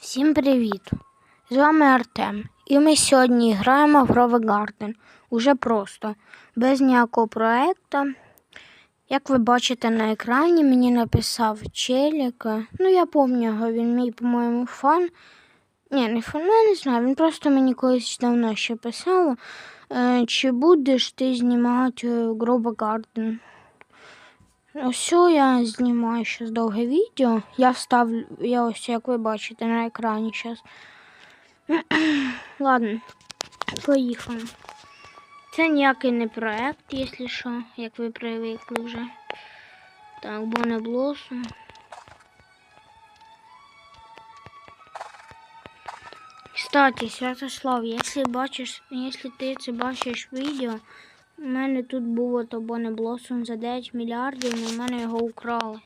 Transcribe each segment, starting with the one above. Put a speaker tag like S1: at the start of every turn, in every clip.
S1: Всім привіт! З вами Артем. І ми сьогодні граємо в Rover Garden. Уже просто, без ніякого проекту. Як ви бачите на екрані, мені написав Челік. Ну, я пам'ятаю його, він мій, по-моєму, фан. Ні, не фан, ну, я не знаю. Він просто мені колись давно ще писав. е, Чи будеш ти знімати е, Grover Garden? Ось я знімаю зараз довге відео. Я вставлю, я ось, як ви бачите, на екрані зараз. Ладно, поїхали. Це ніякий не проект, якщо що, як ви привикли вже. Так, Боне Блосом. Кстати, Святослав, якщо бачиш, якщо ти це бачиш відео, у мене тут було то Боне Блосом за 9 мільярдів, але в мене його украли.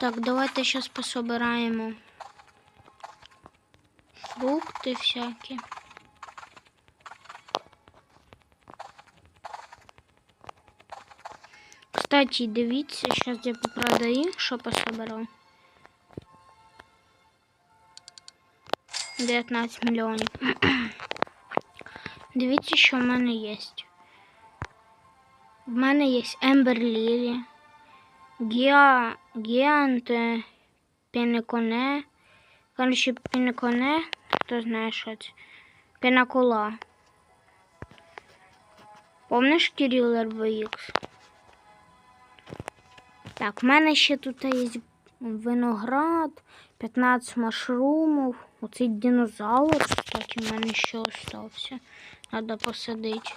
S1: Так, давайте зараз пособираємо фрукти всякі. Кстати, дивіться, зараз я попродаю, що пособирав. 19 мільйонів. Дивіться, що в мене є. В мене є Ембер Лілі, Гіа, Гіант, Пінеконе. Короче, Пінеконе, хто знає, що це? Пінакола. Помниш Кирил RVX? Так, в мене ще тут є виноград, 15 машрумів. Оцей динозавр, кстати, в мене ще остався. Надо посадити.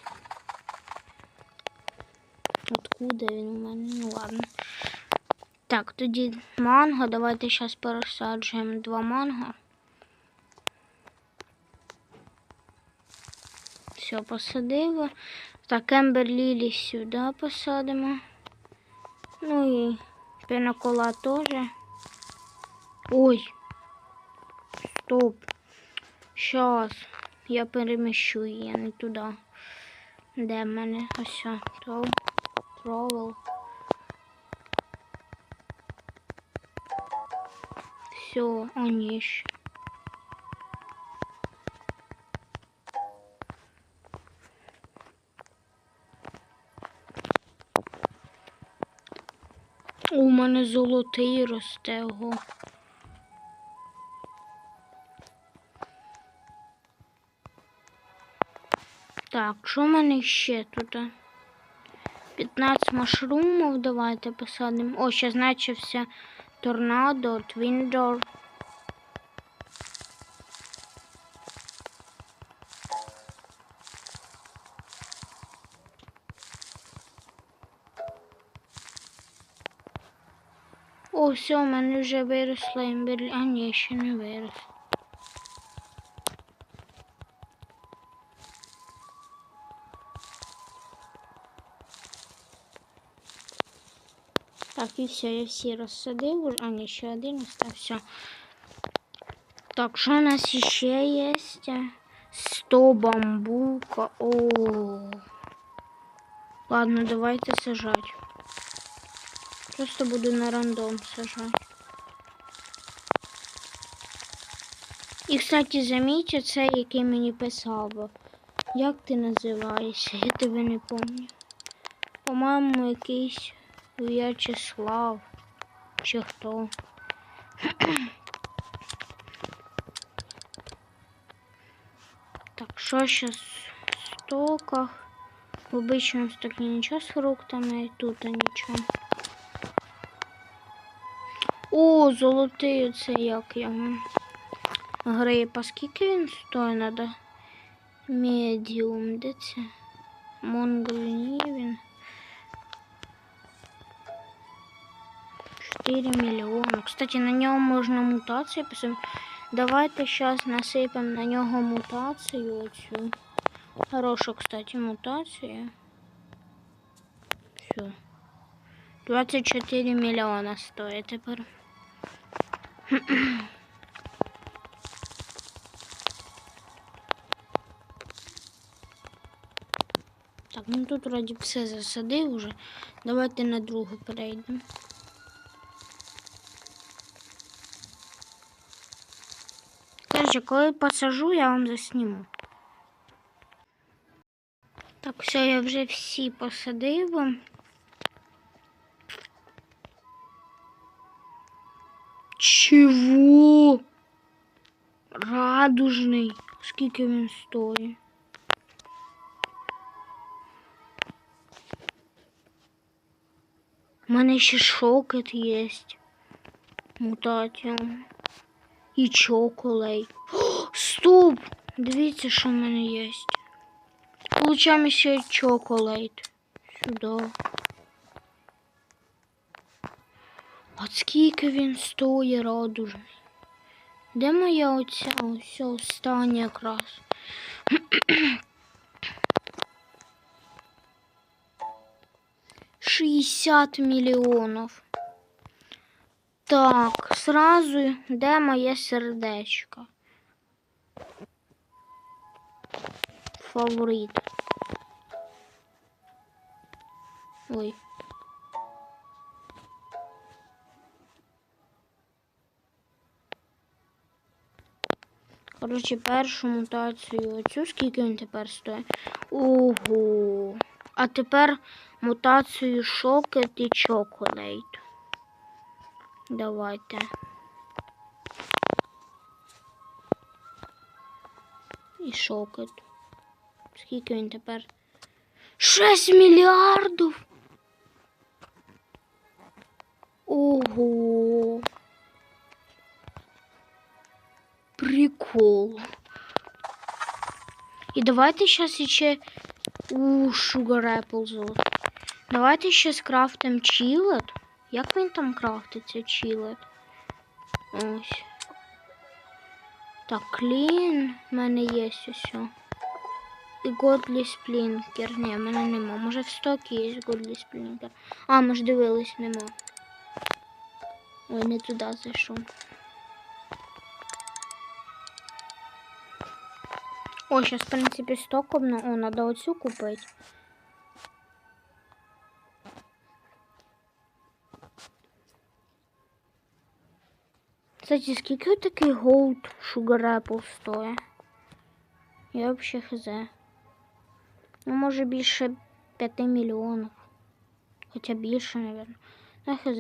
S1: Откуда він у мене? Ну ладно. Так, тоді манго. Давайте зараз пересаджуємо два манго. Все, посадили. Так, Ембер Лілі сюди посадимо. Ну і пінакола теж. Ой. Стоп. Щас. Я переміщу її не туди. Де в мене? Ось. То. Тролл. Все, они. У мене золотий росте ого. Так, що в мене ще тут? 15 машрумів давайте посадимо. О, ще значився торнадо, твіндор. О, все, у мене вже виросла імберлі. А ні, ще не вирос. Так, і все, я всі розсадив. А, ні, ще один остався. Так, що у нас ще є? 100 бамбука. О. Ладно, давайте сажать. Просто буду на рандом сажать. І, кстати, замітьте це, який мені писав. Як ти називаєшся? Я тебе не пам'ятаю. По-моєму, якийсь В'ячеслав. Чи хто? Так, що зараз в стоках? В обичному стокі нічого з фруктами, і тут нічого. О, золотий це як його. Грип, а скільки він стоїть надо? Медіум, де це? Монгол він. 4 миллиона. Кстати, на нього можна мутацію писати. Давайте зараз насипемо на нього мутацію оцю. Хорошу, кстати, мутацію. Все. 24 мільйона стоїть тепер. Так, ну тут вроді все засадив уже. Давайте на другу перейдемо. Коротше, коли посажу, я вам засніму. Так, все, я вже всі посадив. Чего? Радужний. Скільки він стоїть? У мене ще шокет є. Мутація. І чоколей. Стоп! Дивіться, що в мене є. Получаємо ще чоколейт. Сюди. От скільки він стоїть радужний. Де моя оця? Ось остання якраз. Шістдесят мільйонів. Так, сразу де моє сердечко? Фаворит. Ой. Коротше, першу мутацію оцю, скільки він тепер стоїть? Ого. А тепер мутацію шокет і чоколейт. Давайте. І шокет. Скільки він тепер? 6 мільярдів. Ого. Прикол. І давайте зараз ще у Sugar Apple золото. Давайте ще скрафтим чілет. Як він там крафтиться чілет? Ось. Так, клін в мене є ось. І Годлі Сплінкер. Ні, в мене нема. Може в стокі є Годлі Сплінкер. А, ми ж дивились, нема. Ой, не туди зайшов. О, сейчас, в принципе, сток обна... О, надо оцю купити. Кстати, скільки такий голд Sugar Apple? Я вообще хз. Ну, може більше 5 мільйонів. Хоча більше, наверное. Ну, хз.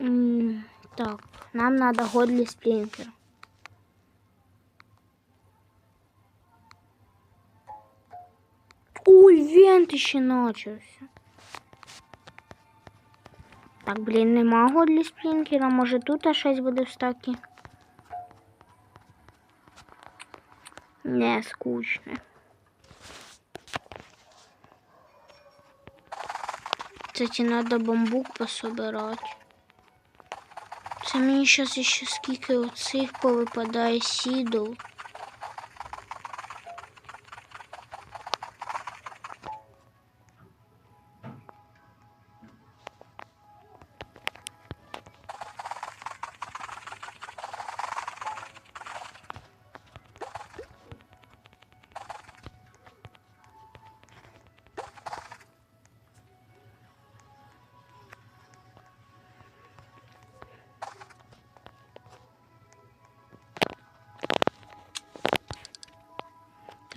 S1: М, Так, нам надо Годли Сплінкер. Ой, вент ще начався. Так, блін, нема Годлі Сплінкера. Може тут щось буде в стакі? Не, скучно. Кстати, надо бамбук пособирати. Це мені зараз ще скільки оцих повипадає сідл.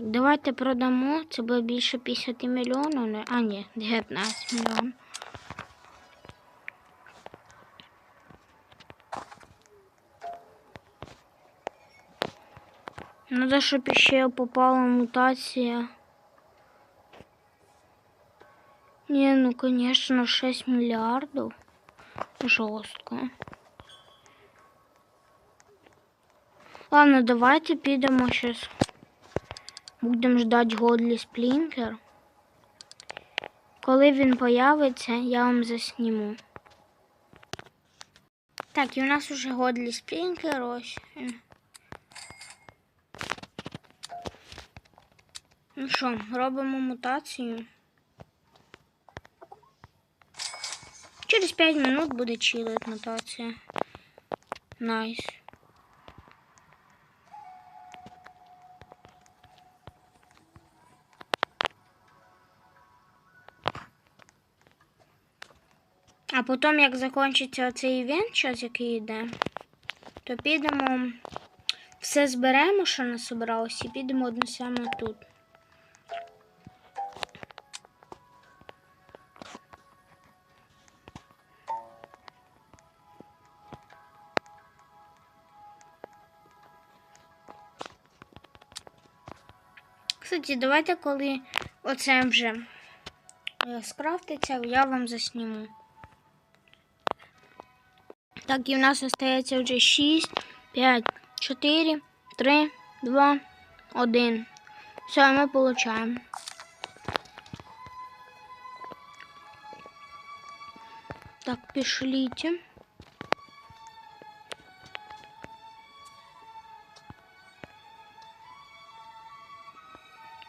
S1: Давайте продамо. Це буде більше 50 мільйонів. А, ні, 19 мільйонів. Надо, щоб ще попала мутація. Не, ну конечно, 6 миллиардов. Жестко. Ладно, давайте підемо сейчас. Будемо ждати Годлі Сплінкер. Коли він появиться, я вам засніму. Так, і у нас уже Годлі Сплінкер ось. Ну що, робимо мутацію. Через 5 минут буде чилить мутація. Найс. А потім, як закінчиться цей івент, час, який йде, то підемо, все зберемо, що нас насобиралося, і підемо однесемо тут. Кстати, давайте, коли оце вже е, скрафтиться, я вам засніму. Так, і в нас остається вже 6, 5, 4, 3, 2, 1. Все, ми получаємо. Так, пішліть.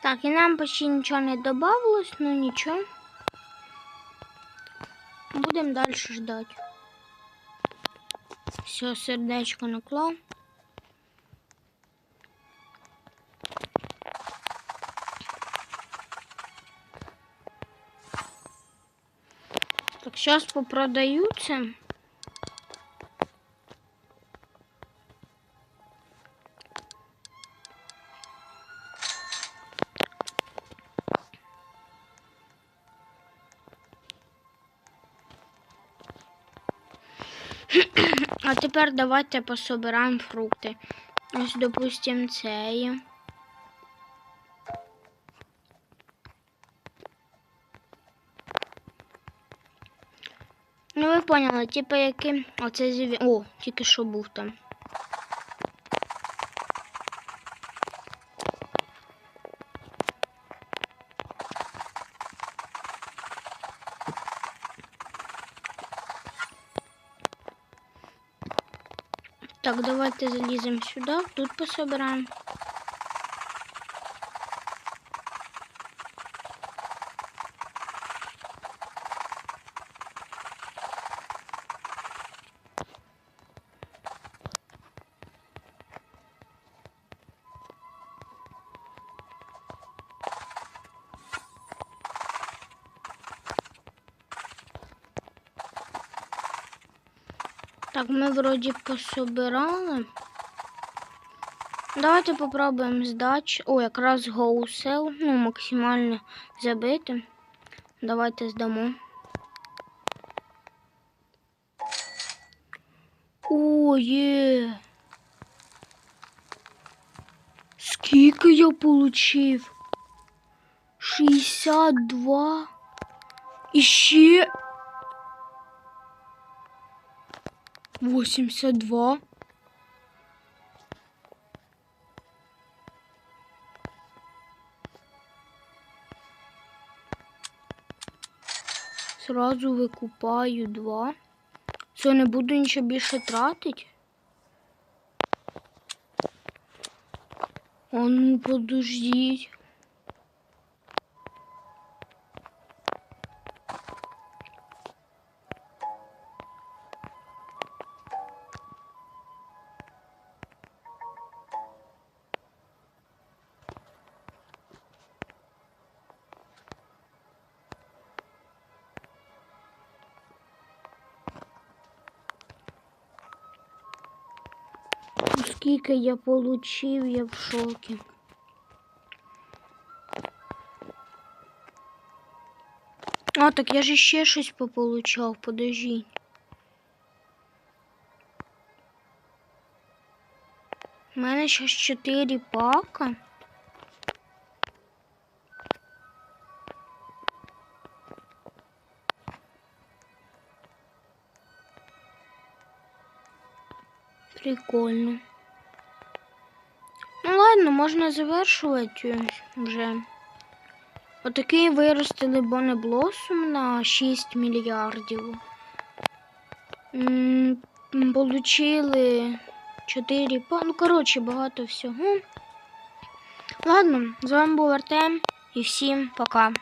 S1: Так, і нам почти нічого не добавилось, ну нічого. Будемо далі ждати. Все, сердечко наклав. Так, зараз попродаю це. А тепер давайте пособираємо фрукти. Ось, допустимо, цей. Ну, ви поняли, типу, який оце зіві... О, тільки що був там. Так, давайте заліземо сюди, тут пособираємо. Так, ми вроді пособирали. Давайте попробуємо здачі. О, якраз гоусел. Ну, максимально забити. Давайте здамо. О, є. Скільки я получив? 62. І ще 82. Сразу викупаю два. Все, не буду нічого більше тратити. А ну, подождіть. Скільки я получив, я в шокі. А, так я ж ще щось пополучав, подожди. У мене ще 4 пака. Прикольно. Ну можна завершувати вже. Отакий виростили бонеблосом на 6 мільярдів. Получили 4 па. Ну, коротше, багато всього. Ладно, з вами був Артем і всім пока.